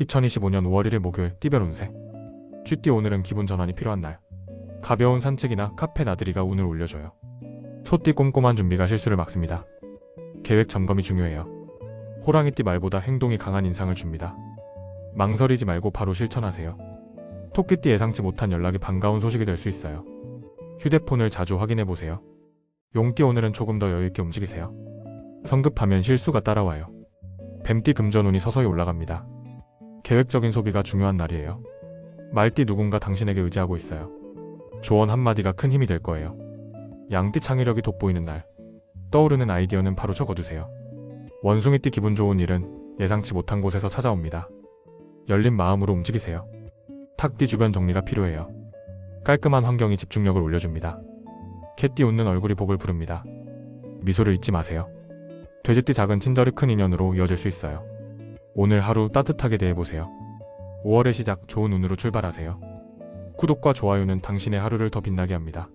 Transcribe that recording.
2025년 5월 1일 목요일 띠별 운세. 쥐띠 오늘은 기분 전환이 필요한 날. 가벼운 산책이나 카페 나들이가 운을 올려줘요. 소띠 꼼꼼한 준비가 실수를 막습니다. 계획 점검이 중요해요. 호랑이띠 말보다 행동이 강한 인상을 줍니다. 망설이지 말고 바로 실천하세요. 토끼띠 예상치 못한 연락이 반가운 소식이 될 수 있어요. 휴대폰을 자주 확인해 보세요. 용띠 오늘은 조금 더 여유있게 움직이세요. 성급하면 실수가 따라와요. 뱀띠 금전운이 서서히 올라갑니다 계획적인 소비가 중요한 날이에요. 말띠 누군가 당신에게 의지하고 있어요. 조언 한마디가 큰 힘이 될 거예요. 양띠 창의력이 돋보이는 날. 떠오르는 아이디어는 바로 적어두세요. 원숭이띠 기분 좋은 일은 예상치 못한 곳에서 찾아옵니다. 열린 마음으로 움직이세요. 탁띠 주변 정리가 필요해요. 깔끔한 환경이 집중력을 올려줍니다. 개띠 웃는 얼굴이 복을 부릅니다. 미소를 잊지 마세요. 돼지띠 작은 친절이 큰 인연으로 이어질 수 있어요. 오늘 하루 따뜻하게 대해보세요. 5월의 시작 좋은 운으로 출발하세요. 구독과 좋아요는 당신의 하루를 더 빛나게 합니다.